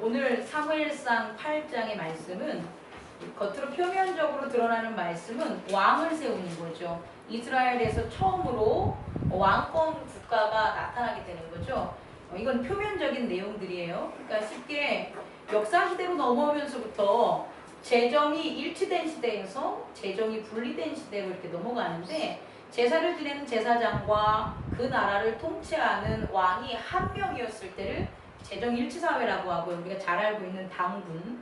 오늘 사무엘상 8장의 말씀은 겉으로 표면적으로 드러나는 말씀은 왕을 세우는 거죠. 이스라엘에서 처음으로 왕권 국가가 나타나게 되는 거죠. 어, 이건 표면적인 내용들이에요. 그러니까 쉽게 역사 시대로 넘어오면서부터 재정이 일치된 시대에서 재정이 분리된 시대로 이렇게 넘어가는데 제사를 지내는 제사장과 그 나라를 통치하는 왕이 한 명이었을 때를 재정 일치 사회라고 하고 우리가 잘 알고 있는 당군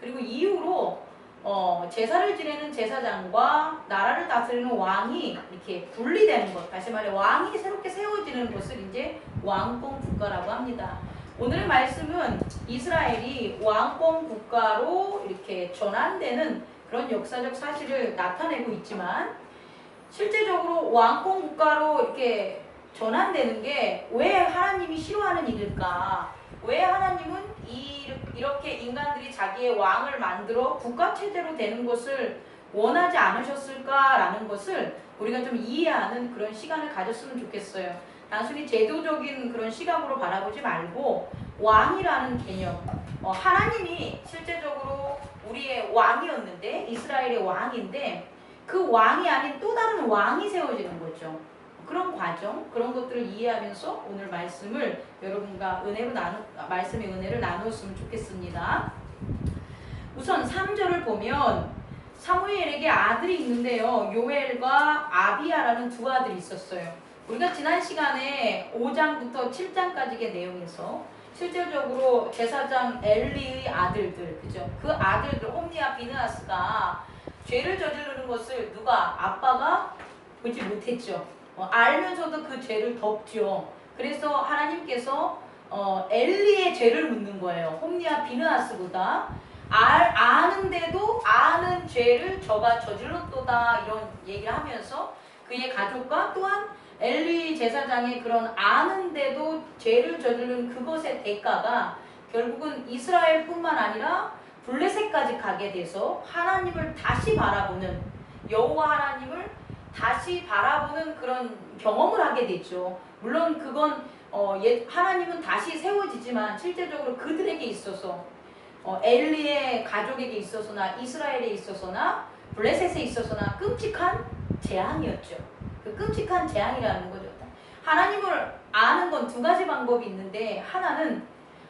그리고 이후로 어, 제사를 지내는 제사장과 나라를 다스리는 왕이 이렇게 분리되는 것 다시 말해 왕이 새롭게 세워지는 것을 이제 왕권 국가라고 합니다. 오늘 말씀은 이스라엘이 왕권 국가로 이렇게 전환되는 그런 역사적 사실을 나타내고 있지만 실제적으로 왕권 국가로 이렇게 전환되는 게 왜 하나님이 싫어하는 일일까? 왜 하나님은 이, 이렇게 인간들이 자기의 왕을 만들어 국가 체제로 되는 것을 원하지 않으셨을까라는 것을 우리가 좀 이해하는 그런 시간을 가졌으면 좋겠어요. 단순히 제도적인 그런 시각으로 바라보지 말고 왕이라는 개념, 어, 하나님이 실제적으로 우리의 왕이었는데 이스라엘의 왕인데 그 왕이 아닌 또 다른 왕이 세워지는 거죠. 그런 과정, 그런 것들을 이해하면서 오늘 말씀을 여러분과 은혜로 나누, 말씀의 은혜를 나누었으면 좋겠습니다. 우선 3절을 보면 사무엘에게 아들이 있는데요. 요엘과 아비야라는 두 아들이 있었어요. 우리가 지난 시간에 5장부터 7장까지의 내용에서 실질적으로 제사장 엘리의 아들들, 그죠? 그 아들들, 홈니와 비느하스가 죄를 저지르는 것을 누가 아빠가 보지 못했죠. 어, 알면서도 그 죄를 덮죠. 그래서 하나님께서 어, 엘리의 죄를 묻는 거예요. 홈니와 비느하스보다 알, 아는데도 아는 죄를 저가 저질렀도다 이런 얘기를 하면서 그의 가족과 또한 엘리 제사장의 그런 아는데도 죄를 저지른 그것의 대가가 결국은 이스라엘뿐만 아니라 블레셋까지 가게 돼서 하나님을 다시 바라보는 여호와 하나님을 다시 바라보는 그런 경험을 하게 됐죠. 물론 그건 어, 예, 하나님은 다시 세워지지만 실제적으로 그들에게 있어서 어, 엘리의 가족에게 있어서나 이스라엘에 있어서나 블레셋에 있어서나 끔찍한 재앙이었죠. 그 끔찍한 재앙이라는 거죠. 하나님을 아는 건 두 가지 방법이 있는데 하나는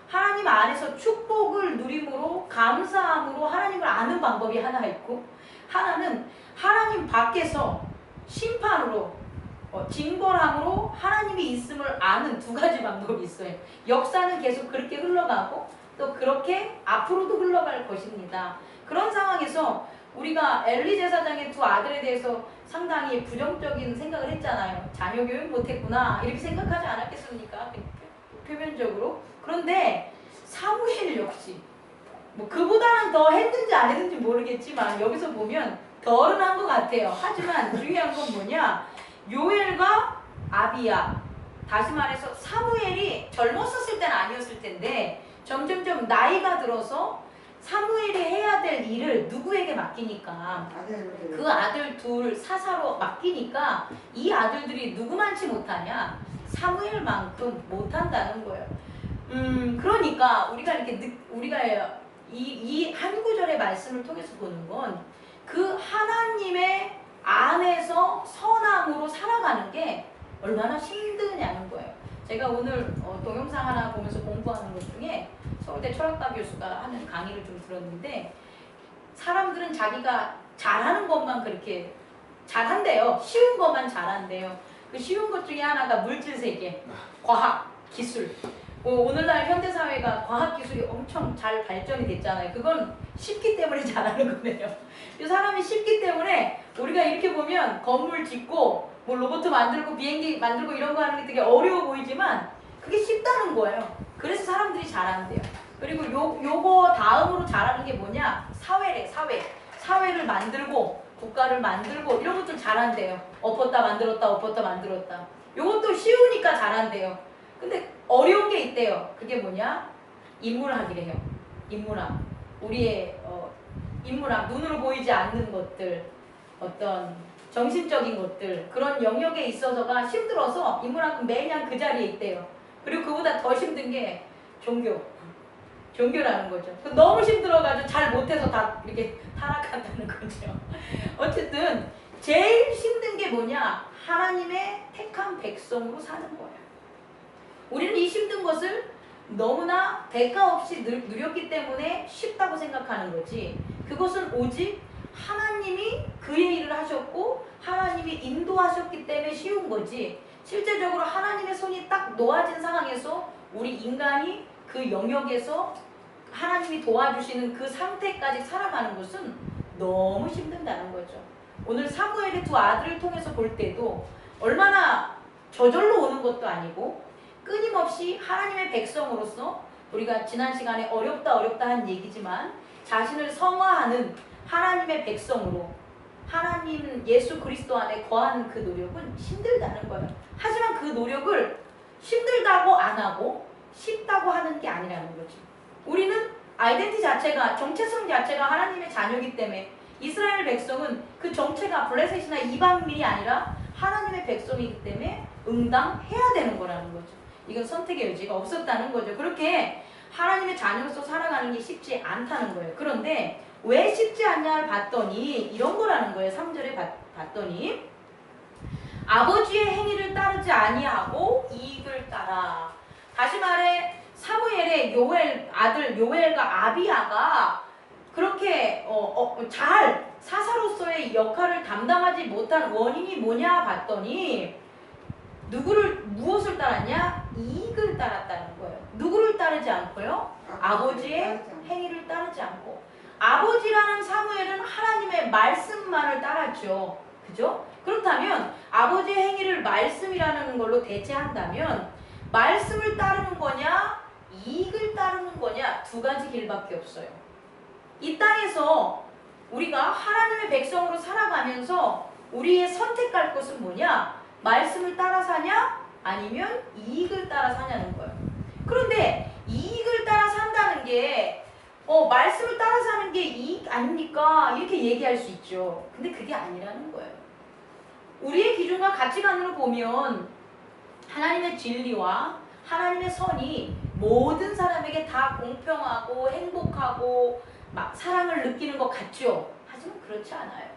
하나님 안에서 축복을 누림으로 감사함으로 하나님을 아는 방법이 하나 있고 하나는 하나님 밖에서 심판으로 어, 징벌함으로 하나님이 있음을 아는 두 가지 방법이 있어요. 역사는 계속 그렇게 흘러가고 또 그렇게 앞으로도 흘러갈 것입니다. 그런 상황에서 우리가 엘리 제사장의 두 아들에 대해서 상당히 부정적인 생각을 했잖아요. 자녀 교육 못했구나 이렇게 생각하지 않았겠습니까? 표면적으로. 그런데 사무엘 역시 뭐 그보다는 더 했는지 안 했는지 모르겠지만 여기서 보면 한것 같아요. 하지만 중요한 건 뭐냐? 요엘과 아비야 다시 말해서 사무엘이 젊었었을 때는 아니었을 텐데 점점점 나이가 들어서 사무엘이 해야 될 일을 누구에게 맡기니까 그 아들 둘 사사로 맡기니까 이 아들들이 누구만치 못하냐 사무엘만큼 못한다는 거예요. 음 그러니까 우리가 이렇게 느, 우리가 이 이 한 구절의 말씀을 통해서 보는 건 그 하나님의 안에서 선함으로 살아가는 게 얼마나 힘드냐는 거예요. 제가 오늘 어, 동영상 하나 보면서 공부하는 것 중에 서울대 철학과 교수가 하는 강의를 좀 들었는데 사람들은 자기가 잘하는 것만 그렇게 잘한대요. 쉬운 것만 잘한대요. 그 쉬운 것 중에 하나가 물질 세계, 과학, 기술. 어, 오늘날 현대 사회가 과학 기술이 엄청 잘 발전이 됐잖아요. 그건 쉽기 때문에 잘하는 거네요. 이 사람이 쉽기 때문에 우리가 이렇게 보면 건물 짓고 뭐 로봇 만들고 비행기 만들고 이런 거 하는 게 되게 어려워 보이지만 그게 쉽다는 거예요. 그래서 사람들이 잘한대요. 그리고 요, 요거 다음으로 잘하는 게 뭐냐? 사회래, 사회. 사회를 만들고 국가를 만들고 이런 것들 잘한대요. 엎었다 만들었다 엎었다 만들었다. 요것도 쉬우니까 잘한대요. 근데 어려운 게 있대요. 그게 뭐냐? 인문학이래요. 인문학. 우리의 어, 인문학 눈으로 보이지 않는 것들 어떤 정신적인 것들 그런 영역에 있어서가 힘들어서 인문학은 매년 그 자리에 있대요. 그리고 그보다 더 힘든 게 종교. 종교라는 거죠. 그 너무 힘들어가지고 잘 못해서 다 이렇게 타락한다는 거죠. 어쨌든 제일 힘든 게 뭐냐? 하나님의 택한 백성으로 사는 거예요. 우리는 이 힘든 것을 너무나 대가 없이 늘- 누렸기 때문에 쉽다고 생각하는 거지. 그것은 오직 하나님이 그의 일을 하셨고 하나님이 인도하셨기 때문에 쉬운 거지. 실제적으로 하나님의 손이 딱 놓아진 상황에서 우리 인간이 그 영역에서 하나님이 도와주시는 그 상태까지 살아가는 것은 너무 힘든다는 거죠. 오늘 사무엘의 두 아들을 통해서 볼 때도 얼마나 저절로 오는 것도 아니고 끊임없이 하나님의 백성으로서 우리가 지난 시간에 어렵다 어렵다 한 얘기지만 자신을 성화하는 하나님의 백성으로 하나님 예수 그리스도 안에 거하는 그 노력은 힘들다는 거예요. 하지만 그 노력을 힘들다고 안 하고 쉽다고 하는 게 아니라는 거지. 우리는 아이덴티 자체가 정체성 자체가 하나님의 자녀이기 때문에 이스라엘 백성은 그 정체가 블레셋이나 이방민이 아니라 하나님의 백성이기 때문에 응당해야 되는 거라는 거죠. 이건 선택의 여지가 없었다는 거죠. 그렇게 하나님의 자녀로서 살아가는 게 쉽지 않다는 거예요. 그런데 왜 쉽지 않냐를 봤더니 이런 거라는 거예요. 3절에 봤, 봤더니 아버지의 행위를 따르지 아니하고 이익을 따라. 다시 말해 사무엘의 요엘 아들 요엘과 아비야가 그렇게 어, 어, 잘 사사로서의 역할을 담당하지 못한 원인이 뭐냐 봤더니 누구를 무엇을 따랐냐 이익을 따랐다는 거예요. 누구를 따르지 않고요 아버지의 행위를 따르지 않고 아버지라는 사무엘은 하나님의 말씀만을 따랐죠. 그죠? 그렇다면 아버지의 행위를 말씀이라는 걸로 대체한다면 말씀을 따르는 거냐 이익을 따르는 거냐 두 가지 길밖에 없어요. 이 땅에서 우리가 하나님의 백성으로 살아가면서 우리의 선택할 것은 뭐냐? 말씀을 따라 사냐? 아니면 이익을 따라 사냐는 거예요. 그런데 이익을 따라 산다는 게 어, 말씀을 따라 사는 게 이익 아닙니까? 이렇게 얘기할 수 있죠. 근데 그게 아니라는 거예요. 우리의 기준과 가치관으로 보면 하나님의 진리와 하나님의 선이 모든 사람에게 다 공평하고 행복하고 막 사랑을 느끼는 것 같죠. 하지만 그렇지 않아요.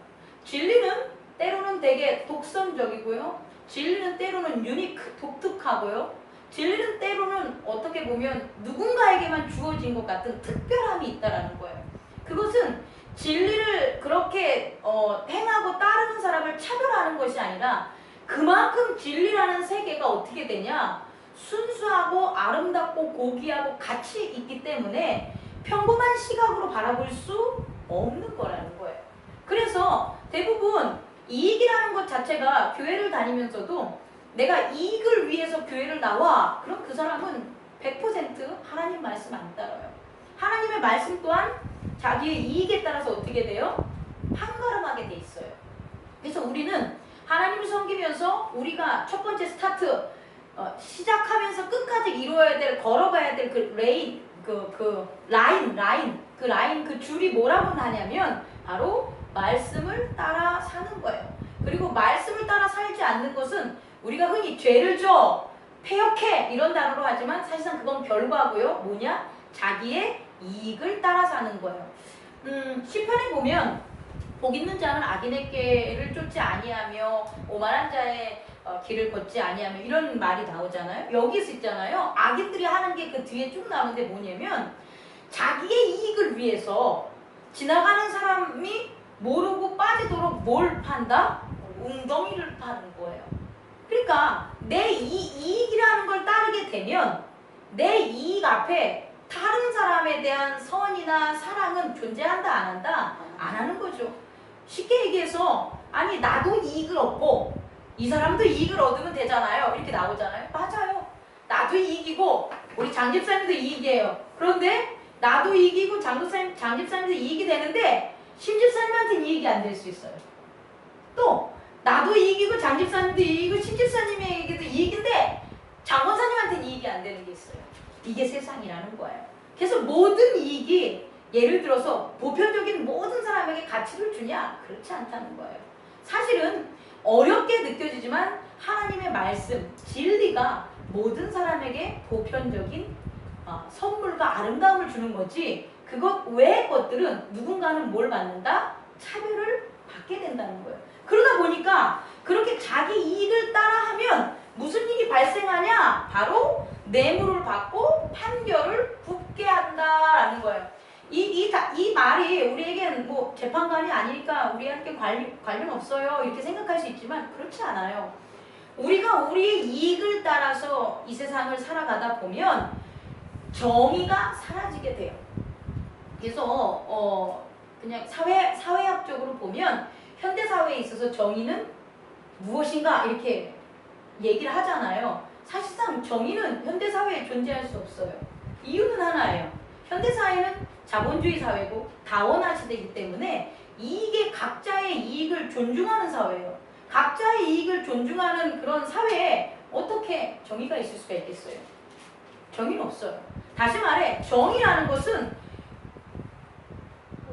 진리는 때로는 되게 독선적이고요. 진리는 때로는 유니크, 독특하고요. 진리는 때로는 어떻게 보면 누군가에게만 주어진 것 같은 특별함이 있다라는 거예요. 그것은 진리를 그렇게 어, 행하고 따르는 사람을 차별하는 것이 아니라 그만큼 진리라는 세계가 어떻게 되냐 순수하고 아름답고 고귀하고 가치 있기 때문에 평범한 시각으로 바라볼 수 없는 거라는 거예요. 그래서 대부분 이익이라는 것 자체가 교회를 다니면서도 내가 이익을 위해서 교회를 나와 그럼 그 사람은 100% 하나님 말씀 안 따라요. 하나님의 말씀 또한 자기의 이익에 따라서 어떻게 돼요? 한가름하게 돼 있어요. 그래서 우리는 하나님을 섬기면서 우리가 첫 번째 스타트 어, 시작하면서 끝까지 이루어야 될 걸어가야 될 그 레인 그, 그 라인 라인 그 라인 그 줄이 뭐라고 하냐면 바로 말씀을 따라 사는 거예요. 그리고 말씀을 따라 살지 않는 것은 우리가 흔히 죄를 져 폐역해 이런 단어로 하지만 사실상 그건 별거하고요. 뭐냐? 자기의 이익을 따라 사는 거예요. 음, 시편에 보면 복 있는 자는 악인의 꾀를 쫓지 아니하며 오만한 자의 어, 길을 걷지 아니하며 이런 말이 나오잖아요. 여기서 있잖아요. 악인들이 하는 게 그 뒤에 쭉 나오는데 뭐냐면 자기의 이익을 위해서 지나가는 사람이 모르고 빠지도록 뭘 판다? 웅덩이를 파는 거예요. 그러니까 내 이, 이익이라는 걸 따르게 되면 내 이익 앞에 다른 사람에 대한 선이나 사랑은 존재한다 안 한다? 안 하는 거죠. 쉽게 얘기해서 아니 나도 이익을 얻고 이 사람도 이익을 얻으면 되잖아요. 이렇게 나오잖아요. 맞아요. 나도 이익이고 우리 장집사님도 이익이에요. 그런데 나도 이익이고 장집사님, 장집사님도 이익이 되는데 신집사님한테는 이익이 안 될 수 있어요. 또 나도 이익이고 장집사님도 이익이고 신집사님에게도 이익인데 장원사님한테는 이익이 안 되는 게 있어요. 이게 세상이라는 거예요. 그래서 모든 이익이 예를 들어서 보편적인 모든 사람에게 가치를 주냐? 그렇지 않다는 거예요. 사실은 어렵게 느껴지지만 하나님의 말씀, 진리가 모든 사람에게 보편적인 어, 선물과 아름다움을 주는 거지 그것 외의 것들은 누군가는 뭘 받는다? 차별을 받게 된다는 거예요. 그러다 보니까 그렇게 자기 이익을 따라하면 무슨 일이 발생하냐? 바로 뇌물을 받고 판결을 굽게 한다라는 거예요. 이, 이, 다- 이 말이 우리에겐 뭐 재판관이 아니니까 우리한테 관련, 관련 없어요. 이렇게 생각할 수 있지만 그렇지 않아요. 우리가 우리의 이익을 따라서 이 세상을 살아가다 보면 정의가 사라지게 돼요. 그래서 어 그냥 사회 사회학적으로 보면 현대 사회에 있어서 정의는 무엇인가 이렇게 얘기를 하잖아요. 사실상 정의는 현대 사회에 존재할 수 없어요. 이유는 하나예요. 현대 사회는 자본주의 사회고 다원화 시대이기 때문에 이익에 각자의 이익을 존중하는 사회예요. 각자의 이익을 존중하는 그런 사회에 어떻게 정의가 있을 수가 있겠어요? 정의는 없어요. 다시 말해 정의라는 것은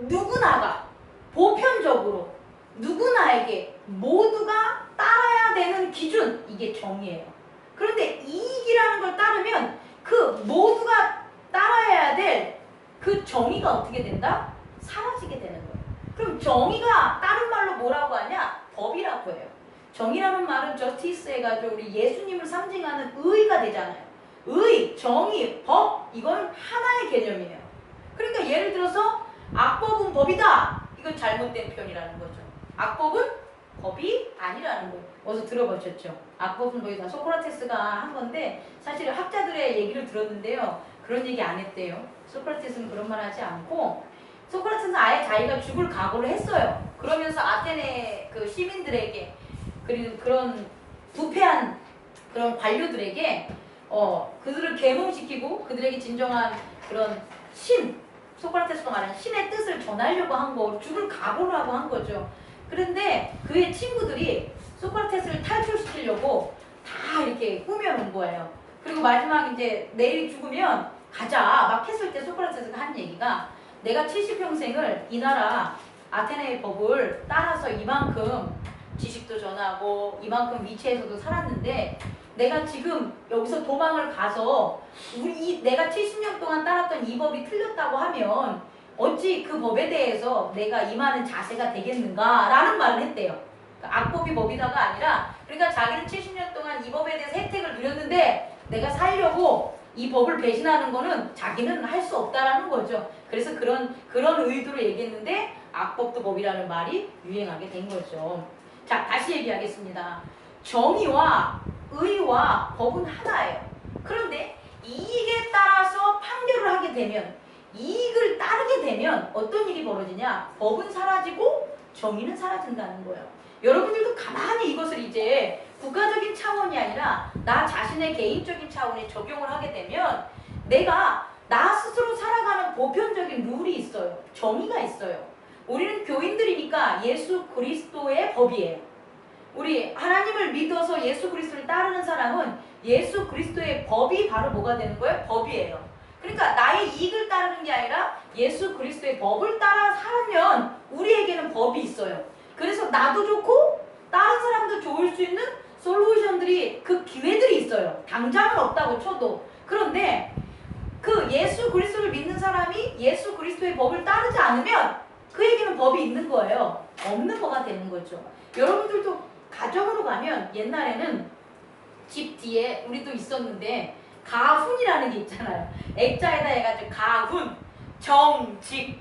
누구나가 보편적으로 누구나에게 모두가 따라야 되는 기준 이게 정의예요. 그런데 이익이라는 걸 따르면 그 모두가 따라야 될 그 정의가 어떻게 된다? 사라지게 되는 거예요. 그럼 정의가 다른 말로 뭐라고 하냐? 법이라고 해요. 정의라는 말은 저티스 해가지고 우리 예수님을 상징하는 의가 되잖아요. 의, 정의, 법 이건 하나의 개념이에요. 그러니까 예를 들어서 악법은 법이다. 이건 잘못된 표현이라는 거죠. 악법은 법이 아니라는 거예요. 어서 들어보셨죠? 악법은 법이다. 소크라테스가 한 건데 사실 학자들의 얘기를 들었는데요. 그런 얘기 안 했대요. 소크라테스는 그런 말 하지 않고 소크라테스는 아예 자기가 죽을 각오를 했어요. 그러면서 아테네 그 시민들에게 그리고 그런 부패한 그런 관료들에게 어 그들을 계몽시키고 그들에게 진정한 그런 신 소크라테스가 말하는 신의 뜻을 전하려고 한 거, 죽을 각오를 하고 한 거죠. 그런데 그의 친구들이 소크라테스를 탈출시키려고 다 이렇게 꾸며놓은 거예요. 그리고 마지막 이제 내일 죽으면 가자 막 했을 때 소크라테스가 한 얘기가 내가 70평생을 이 나라 아테네의 법을 따라서 이만큼 지식도 전하고 이만큼 위치에서도 살았는데 내가 지금 여기서 도망을 가서 우리 이- 내가 70년 동안 따랐던 이 법이 틀렸다고 하면 어찌 그 법에 대해서 내가 임하는 자세가 되겠는가라는 말을 했대요. 그러니까 악법이 법이다가 아니라 그러니까 자기는 70년 동안 이 법에 대해서 혜택을 누렸는데 내가 살려고 이 법을 배신하는 거는 자기는 할 수 없다라는 거죠. 그래서 그런 그런 의도로 얘기했는데 악법도 법이라는 말이 유행하게 된 거죠. 자, 다시 얘기하겠습니다. 정의와 의와 법은 하나예요. 그런데 이익에 따라서 판결을 하게 되면 이익을 따르게 되면 어떤 일이 벌어지냐? 법은 사라지고 정의는 사라진다는 거예요. 여러분들도 가만히 이것을 이제 국가적인 차원이 아니라 나 자신의 개인적인 차원에 적용을 하게 되면 내가 나 스스로 살아가는 보편적인 룰이 있어요. 정의가 있어요. 우리는 교인들이니까 예수 그리스도의 법이에요. 우리 하나님을 믿어서 예수 그리스도를 따르는 사람은 예수 그리스도의 법이 바로 뭐가 되는 거예요? 법이에요. 그러니까 나의 이익을 따르는 게 아니라 예수 그리스도의 법을 따라 살면 우리에게는 법이 있어요. 그래서 나도 좋고 다른 사람도 좋을 수 있는 솔루션들이 그 기회들이 있어요. 당장은 없다고 쳐도. 그런데 그 예수 그리스도를 믿는 사람이 예수 그리스도의 법을 따르지 않으면 그에게는 법이 있는 거예요. 없는 거가 되는 거죠. 여러분들도 가정으로 가면 옛날에는 집 뒤에 우리도 있었는데 가훈이라는 게 있잖아요. 액자에다 해가지고 가훈, 정직,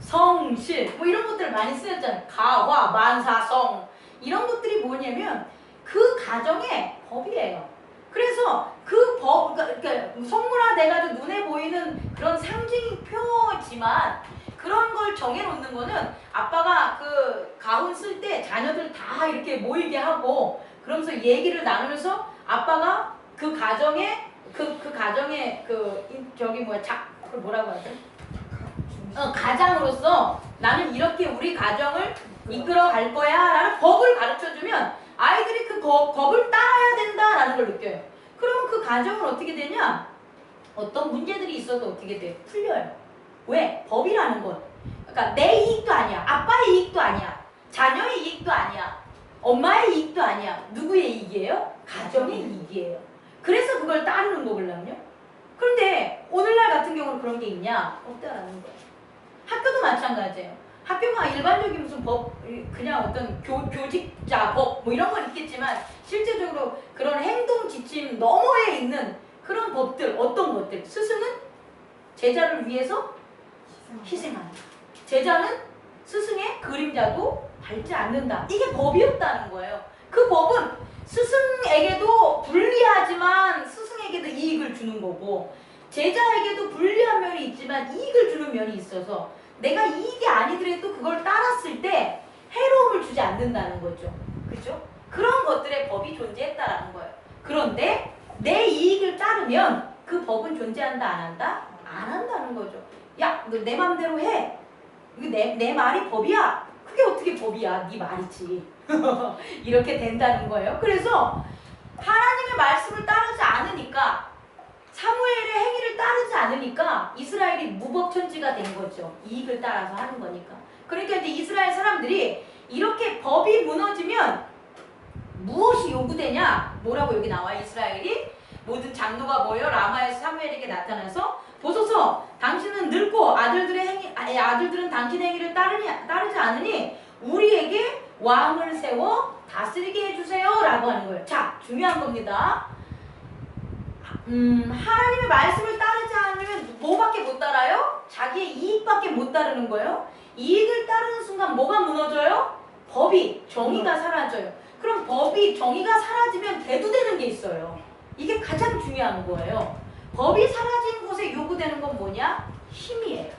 성실 뭐 이런 것들 많이 쓰였잖아요. 가화, 만사성 이런 것들이 뭐냐면 그 가정의 법이에요. 그래서 그 법, 그러니까 그러니까 성물화 돼가지고 눈에 보이는 그런 상징 표지만 그런 걸 정해놓는 거는 아빠가 그 가훈 쓸 때 자녀들 다 이렇게 모이게 하고 그러면서 얘기를 나누면서 아빠가 그 가정의 그, 그 가정의 그 인- 저기 뭐야 작, 그 뭐라고 하죠? 어, 가장으로서 나는 이렇게 우리 가정을 이끌어 갈 거야 라는 법을 가르쳐 주면 아이들이 그 거- 법을 따라야 된다라는 걸 느껴요. 그러면 그 가정은 어떻게 되냐? 어떤 문제들이 있어도 어떻게 돼요? 풀려요. 왜? 법이라는 건. 그러니까 내 이익도 아니야. 아빠의 이익도 아니야. 자녀의 이익도 아니야. 엄마의 이익도 아니야. 누구의 이익이에요? 가정의 이익이에요. 그래서 그걸 따르는 거거든요. 그런데 오늘날 같은 경우는 그런 게 있냐? 없다라는 거예요. 학교도 마찬가지예요. 학교가 일반적인 무슨 법, 그냥 어떤 교, 교직자 법, 뭐 이런 건 있겠지만, 실제적으로 그런 행동 지침 너머에 있는 그런 법들, 어떤 것들. 스승은 제자를 위해서 희생한다. 제자는 스승의 그림자도 밟지 않는다. 이게 법이었다는 거예요. 그 법은 스승에게도 불리하지만 스승에게도 이익을 주는 거고 제자에게도 불리한 면이 있지만 이익을 주는 면이 있어서 내가 이익이 아니더라도 그걸 따랐을 때 해로움을 주지 않는다는 거죠. 그죠? 그런 것들의 법이 존재했다라는 거예요. 그런데 내 이익을 따르면 그 법은 존재한다 안 한다? 안 한다는 거죠. 야, 너 내 맘대로 해. 내, 내 말이 법이야. 그게 어떻게 법이야? 네 말이지. 이렇게 된다는 거예요. 그래서 하나님의 말씀을 따르지 않으니까 사무엘의 행위를 따르지 않으니까 이스라엘이 무법천지가 된 거죠. 이익을 따라서 하는 거니까. 그러니까 이제 이스라엘 사람들이 이렇게 법이 무너지면 무엇이 요구되냐? 뭐라고 여기 나와 이스라엘이 모든 장로가 모여 라마에서 사무엘에게 나타나서 보소서 당신은 늙고 아들들의 행위 아니, 아들들은 당신의 행위를 따르니, 따르지 않으니 우리에게 왕을 세워 다스리게 해주세요 라고 하는 거예요. 자 중요한 겁니다. 음, 하나님의 말씀을 따르지 않으면 뭐밖에 못 따라요? 자기의 이익밖에 못 따르는 거예요. 이익을 따르는 순간 뭐가 무너져요? 법이, 정의가 사라져요. 그럼 법이, 정의가 사라지면 대두되는 게 있어요. 이게 가장 중요한 거예요. 법이 사라진 곳에 요구되는 건 뭐냐? 힘이에요.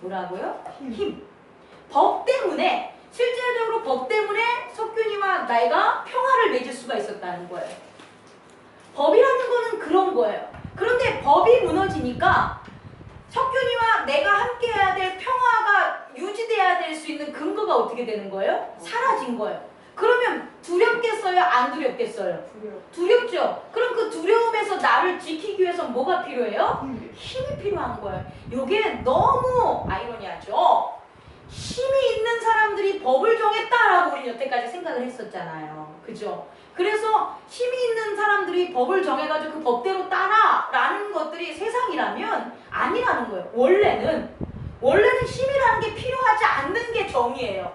뭐라고요? 힘. 법 때문에, 실제적으로 법 때문에 석균이와 내가 평화를 맺을 수가 있었다는 거예요. 법이라는 거는 그런 거예요. 그런데 법이 무너지니까 석균이와 내가 함께 해야 될 평화가 유지돼야 될 수 있는 근거가 어떻게 되는 거예요? 사라진 거예요. 그러면 두렵겠어요? 안 두렵겠어요? 두렵 죠. 그럼 그 두려움에서 나를 지키기 위해서 뭐가 필요해요? 힘이 필요한 거예요. 이게 너무 아이러니하죠. 힘이 있는 사람들이 법을 정했다라고 우리 여태까지 생각을 했었잖아요. 그죠? 그래서 힘이 있는 사람들이 법을 정해가지고 그 법대로 따라라는 것들이 세상이라면 아니라는 거예요. 원래는 원래는 힘이라는 게 필요하지 않는 게 정의예요.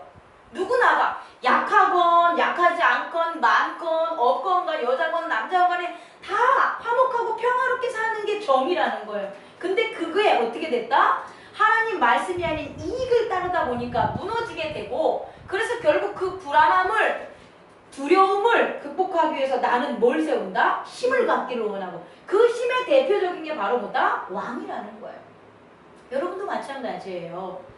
누구나가 약하건 약하지 않건 많건 없건가 여자건 남자건 간에 다 화목하고 평화롭게 사는 게 정의라는 거예요. 근데 그게 어떻게 됐다? 하나님 말씀이 아닌 이익을 따르다 보니까 무너지게 되고 그래서 결국 그 불안함을 두려움을 극복하기 위해서 나는 뭘 세운다? 힘을 갖기를 원하고 그 힘의 대표적인 게 바로 뭐다? 왕이라는 거예요. 여러분도 마찬가지예요.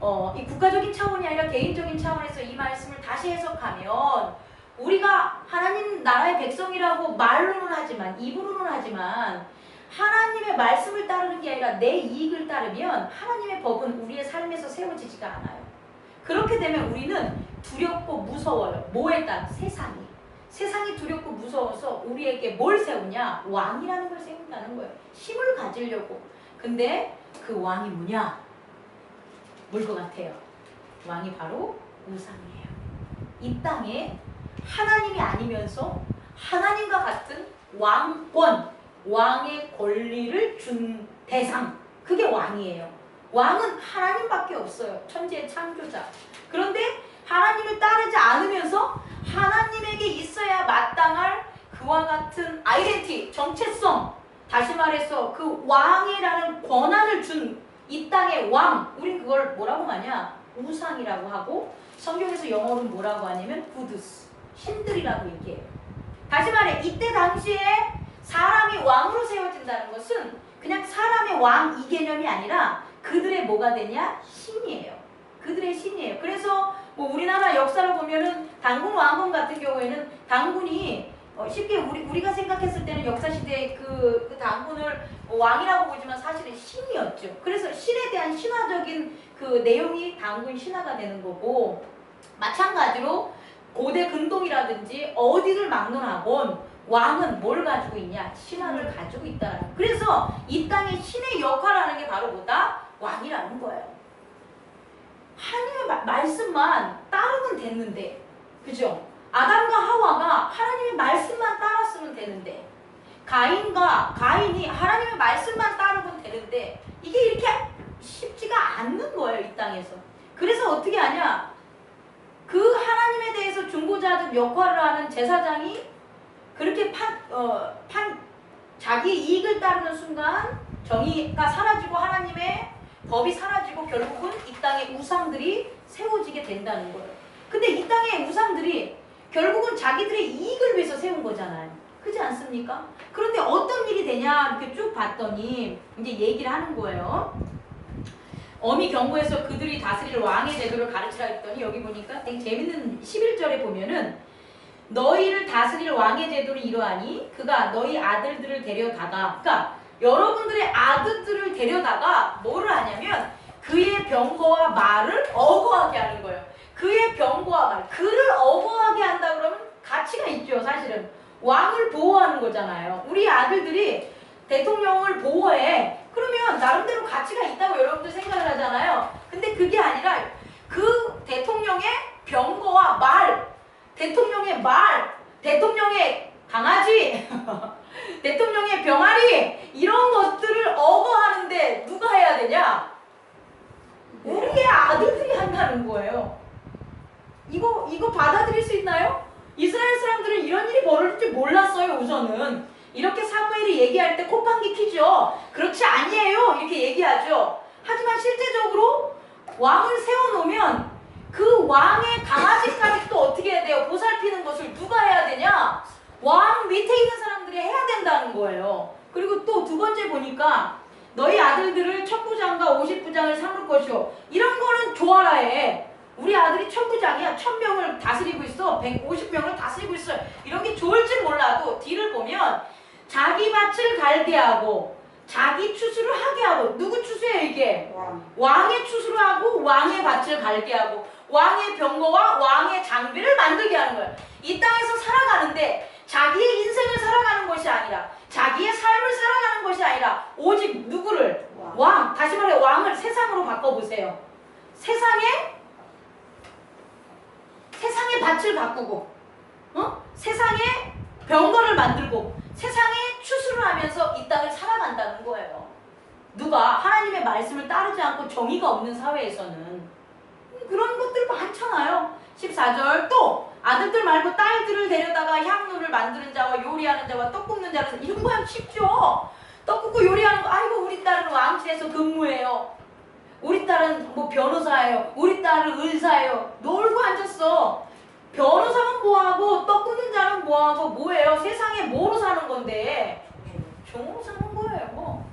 어, 이 국가적인 차원이 아니라 개인적인 차원에서 이 말씀을 다시 해석하면 우리가 하나님 나라의 백성이라고 말로는 하지만 입으로는 하지만 하나님의 말씀을 따르는 게 아니라 내 이익을 따르면 하나님의 법은 우리의 삶에서 세워지지가 않아요. 그렇게 되면 우리는 두렵고 무서워요. 뭐에 따라? 세상이. 세상이 두렵고 무서워서 우리에게 뭘 세우냐? 왕이라는 걸 세운다는 거예요. 힘을 가지려고. 근데 그 왕이 뭐냐? 뭘 것 같아요? 왕이 바로 우상이에요. 이 땅에 하나님이 아니면서 하나님과 같은 왕권, 왕의 권리를 준 대상, 그게 왕이에요. 왕은 하나님밖에 없어요. 천지의 창조자. 그런데 하나님을 따르지 않으면서 하나님에게 있어야 마땅할 그와 같은 아이덴티, 정체성, 다시 말해서 그 왕이라는 권한을 준 이 땅의 왕, 우린 그걸 뭐라고 하냐? 우상이라고 하고 성경에서 영어로 뭐라고 하냐면 부드스, 신들이라고 얘기해요. 다시 말해 이때 당시에 사람이 왕으로 세워진다는 것은 그냥 사람의 왕 이 개념이 아니라 그들의 뭐가 되냐? 신이에요. 그들의 신이에요. 그래서 뭐 우리나라 역사를 보면은 당군 왕건 같은 경우에는 당군이 어 쉽게 우리 우리가 생각했을 때는 역사 시대에 그, 그 당군을 왕이라고 보지만 사실은 신이었죠. 그래서 신에 대한 신화적인 그 내용이 당군 신화가 되는 거고 마찬가지로 고대 근동이라든지 어디를 막론하건 왕은 뭘 가지고 있냐? 신화를 가지고 있다. 그래서 이 땅에 신의 역할을 하는 게 바로 뭐다? 왕이라는 거예요. 하나님의 마, 말씀만 따르면 됐는데, 그죠? 아담과 하와가 하나님의 말씀만 따랐으면 되는데, 가인과 가인이 하나님의 말씀만 따르면 되는데 이게 이렇게 쉽지가 않는 거예요 이 땅에서. 그래서 어떻게 하냐? 그 하나님에 대해서 중보자들 역할을 하는 제사장이 그렇게 판, 어, 판 자기 이익을 따르는 순간 정의가 사라지고 하나님의 법이 사라지고 결국은 이 땅에 우상들이 세워지게 된다는 거예요. 근데 이 땅의 우상들이 결국은 자기들의 이익을 위해서 세운 거잖아요. 그렇지 않습니까? 그런데 어떤 일이 되냐 이렇게 쭉 봤더니 이제 얘기를 하는 거예요. 어미 경고에서 그들이 다스릴 왕의 제도를 가르치라 했더니 여기 보니까 되게 재밌는 11절에 보면은 너희를 다스릴 왕의 제도를 이러하니 그가 너희 아들들을 데려다가 그러니까 여러분들의 아들들을 데려다가 뭐를 하냐면 그의 병거와 말을 어거하게 하는 거예요. 그의 병거와 말, 그를 어거하게 한다 그러면 가치가 있죠, 사실은. 왕을 보호하는 거잖아요. 우리 아들들이 대통령을 보호해. 그러면 나름대로 가치가 있다고 여러분들 생각을 하잖아요. 근데 그게 아니라 그 대통령의 병거와 말, 대통령의 말, 대통령의 강아지, 대통령의 병아리 이런 것들을 어거하는데 누가 해야 되냐? 우리의 아들들이 한다는 거예요. 이거 이거 받아들일 수 있나요? 이스라엘 사람들은 이런 일이 벌어질 줄 몰랐어요. 우선은 이렇게 사무엘이 얘기할 때 콧방귀 키죠. 그렇지 아니에요. 이렇게 얘기하죠. 하지만 실제적으로 왕을 세워놓으면 그 왕의 강아지까지 또 어떻게 해야 돼요? 보살피는 것을 누가 해야 되냐? 왕 밑에 있는 사람들이 해야 된다는 거예요. 그리고 또 두 번째 보니까 너희 아들들을 첩부장과 오십 부장을 삼을 것이오. 이런 거는 좋아라 해. 우리 아들이 천부장이야. 천명을 다스리고 있어. 150명을 다스리고 있어. 이런 게 좋을지 몰라도 뒤를 보면 자기 밭을 갈게 하고 자기 추수를 하게 하고 누구 추수예요 이게? 왕. 왕의 추수를 하고 왕의 밭을 갈게 하고 왕의 병거와 왕의 장비를 만들게 하는 거예요. 이 땅에서 살아가는데 자기의 인생을 살아가는 것이 아니라 자기의 삶을 살아가는 것이 아니라 오직 누구를 왕. 왕 다시 말해 왕을 세상으로 바꿔보세요. 세상에 세상의 밭을 바꾸고 어? 세상에 병거를 만들고 세상에 추수를 하면서 이 땅을 살아간다는 거예요. 누가 하나님의 말씀을 따르지 않고 정의가 없는 사회에서는 그런 것들 많잖아요. 14절 또 아들들 말고 딸들을 데려다가 향로를 만드는 자와 요리하는 자와 떡 굽는 자를 이런 거야 쉽죠. 떡 굽고 요리하는 거 아이고 우리 딸은 왕실에서 근무해요. 우리 딸은 뭐 변호사예요. 우리 딸은 의사예요. 놀고 앉았어. 변호사는 뭐하고 떡 굽는 자는 뭐하고 뭐예요? 세상에 뭐로 사는 건데 종으로 사는 거예요.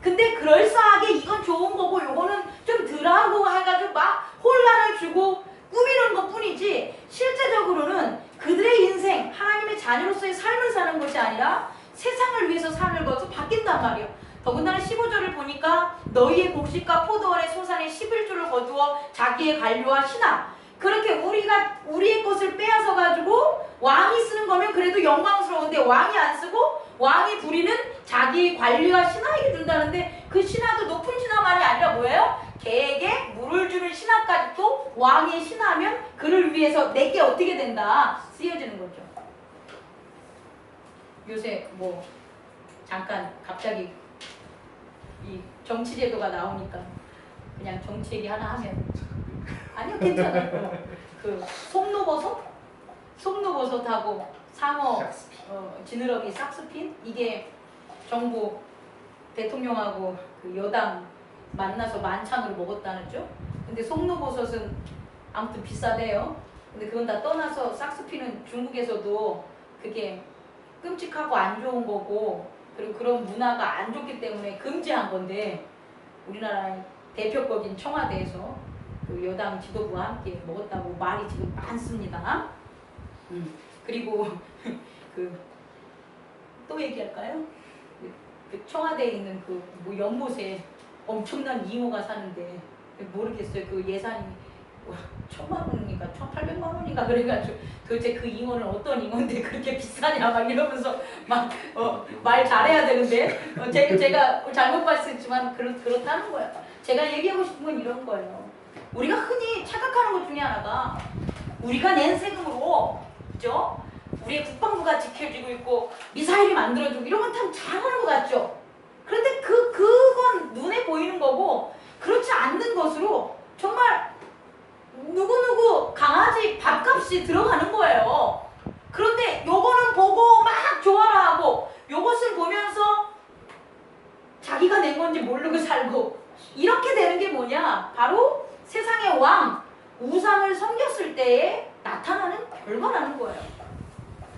근데 그럴싸하게 이건 좋은 거고 요거는 좀 덜하고 해가지고 막 혼란을 주고 꾸미는 것 뿐이지 실제적으로는 그들의 인생 하나님의 자녀로서의 삶을 사는 것이 아니라 세상을 위해서 삶을 거서 바뀐단 말이에요. 더군다나 15절을 보니까 너희의 곡식과 포도원의 소산의 11조를 거두어 자기의 관료와 신하 그렇게 우리가 우리의 것을 빼앗아 가지고 왕이 쓰는 거면 그래도 영광스러운데 왕이 안 쓰고 왕이 부리는 자기 관리와 신하에게 준다는데 그 신하도 높은 신하만이 아니라 뭐예요? 개에게 물을 주는 신하까지 또 왕의 신하면 그를 위해서 내게 어떻게 된다 쓰여지는 거죠. 요새 뭐 잠깐 갑자기 이 정치 제도가 나오니까 그냥 정치 얘기 하나 하면 아니요 괜찮아요. 그 송로버섯, 송로버섯하고 상어 어, 지느러미 싹스핀 이게 정부 대통령하고 그 여당 만나서 만찬으로 먹었다는 죠. 근데 송로버섯은 아무튼 비싸대요. 근데 그건 다 떠나서 싹스핀은 중국에서도 그게 끔찍하고 안 좋은 거고 그리고 그런 문화가 안 좋기 때문에 금지한 건데 우리나라 대표격인 청와대에서 그 여당 지도부와 함께 먹었다고 말이 지금 많습니다. 음, 그리고 그 또 얘기할까요? 그, 그 청와대에 있는 그 뭐 연못에 엄청난 잉어가 사는데 모르겠어요. 그 예산이 뭐 천만 원인가 천팔백만 원인가 그래가지고 도대체 그 잉어는 어떤 잉어인데 그렇게 비싸냐 막 이러면서 막 어, 말 잘해야 되는데 어, 제가, 제가 잘못 봤지만 그렇, 그렇다는 거예요. 제가 얘기하고 싶은 건 이런 거예요. 우리가 흔히 착각하는 것 중에 하나가 우리가 낸 세금으로 그죠? 우리의 국방부가 지켜지고 있고 미사일이 만들어지고 이런 건 참 잘하는 것 같죠. 그런데 그 그건 눈에 보이는 거고 그렇지 않는 것으로 정말 누구누구 강아지 밥값이 들어가는 거예요. 그런데 요거는 보고 막 좋아라 하고 요것을 보면서 자기가 낸 건지 모르고 살고 이렇게 되는 게 뭐냐? 바로 세상의 왕 우상을 섬겼을 때에 나타나는 결과라는 거예요.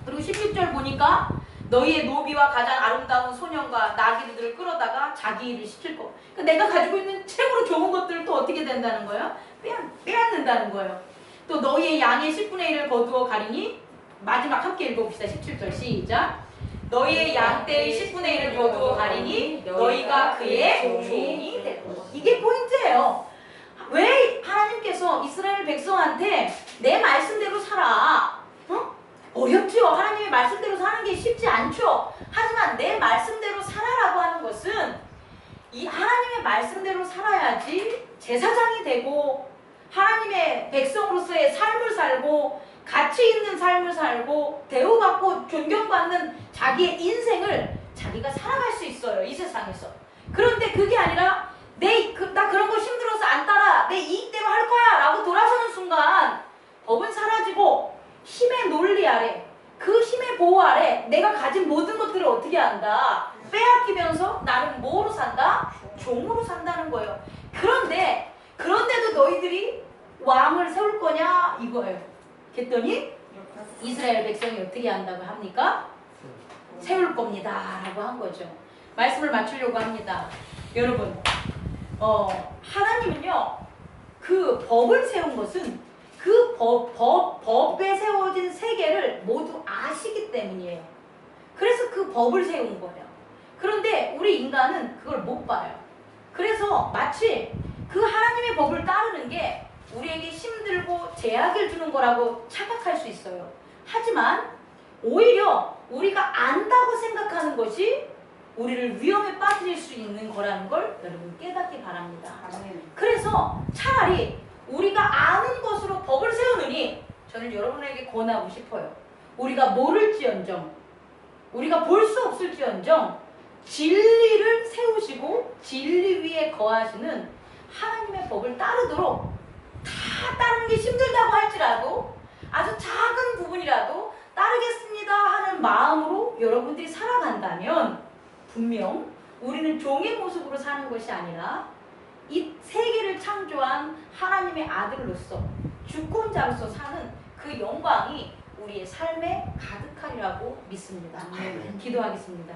그리고 16절 보니까 너희의 노비와 가장 아름다운 소년과 나귀들을 끌어다가 자기 일을 시킬 거. 그러니까 내가 가지고 있는 최고로 좋은 것들을 또 어떻게 된다는 거예요? 빼앗, 빼앗는다는 거예요. 또 너희의 양의 10분의 1을 거두어 가리니 마지막 함께 읽어봅시다. 17절 시작. 너희의 양 떼의 10분의 1을 거두어 가리니 너희가 그의 종이 될 것이다. 이게 포인트예요. 왜 하나님께서 이스라엘 백성한테 내 말씀대로 살아? 어? 어렵죠. 하나님의 말씀대로 사는 게 쉽지 않죠. 하지만 내 말씀대로 살아라고 하는 것은 이 하나님의 말씀대로 살아야지 제사장이 되고 하나님의 백성으로서의 삶을 살고 가치 있는 삶을 살고 대우받고 존경받는 자기의 인생을 자기가 살아갈 수 있어요. 이 세상에서. 그런데 그게 아니라 내, 그, 나 그런 거 힘들어서 안 따라. 내 이익대로 할 거야. 라고 돌아서는 순간 법은 사라지고 힘의 논리 아래 그 힘의 보호 아래 내가 가진 모든 것들을 어떻게 한다? 빼앗기면서 나는 뭐로 산다? 종으로 산다는 거예요. 그런데 그런데도 너희들이 왕을 세울 거냐 이거예요. 그랬더니 이스라엘 백성이 어떻게 한다고 합니까? 세울 겁니다. 라고 한 거죠. 말씀을 맞추려고 합니다. 여러분, 어, 하나님은요, 그 법을 세운 것은 그 법, 법, 법에 세워진 세계를 모두 아시기 때문이에요. 그래서 그 법을 세운 거예요. 그런데 우리 인간은 그걸 못 봐요. 그래서 마치 그 하나님의 법을 따르는 게 우리에게 힘들고 제약을 주는 거라고 착각할 수 있어요. 하지만 오히려 우리가 안다고 생각하는 것이 우리를 위험에 빠뜨릴 수 있는 거라는 걸 여러분 깨닫기 바랍니다. 그래서 차라리 우리가 아는 것으로 법을 세우느니 저는 여러분에게 권하고 싶어요. 우리가 모를지언정, 우리가 볼 수 없을지언정 진리를 세우시고 진리 위에 거하시는 하나님의 법을 따르도록 다 따르는 게 힘들다고 할지라도 아주 작은 부분이라도 따르겠습니다 하는 마음으로 여러분들이 살아간다면 분명 우리는 종의 모습으로 사는 것이 아니라 이 세계를 창조한 하나님의 아들로서 주권자로서 사는 그 영광이 우리의 삶에 가득하리라고 믿습니다. 기도하겠습니다.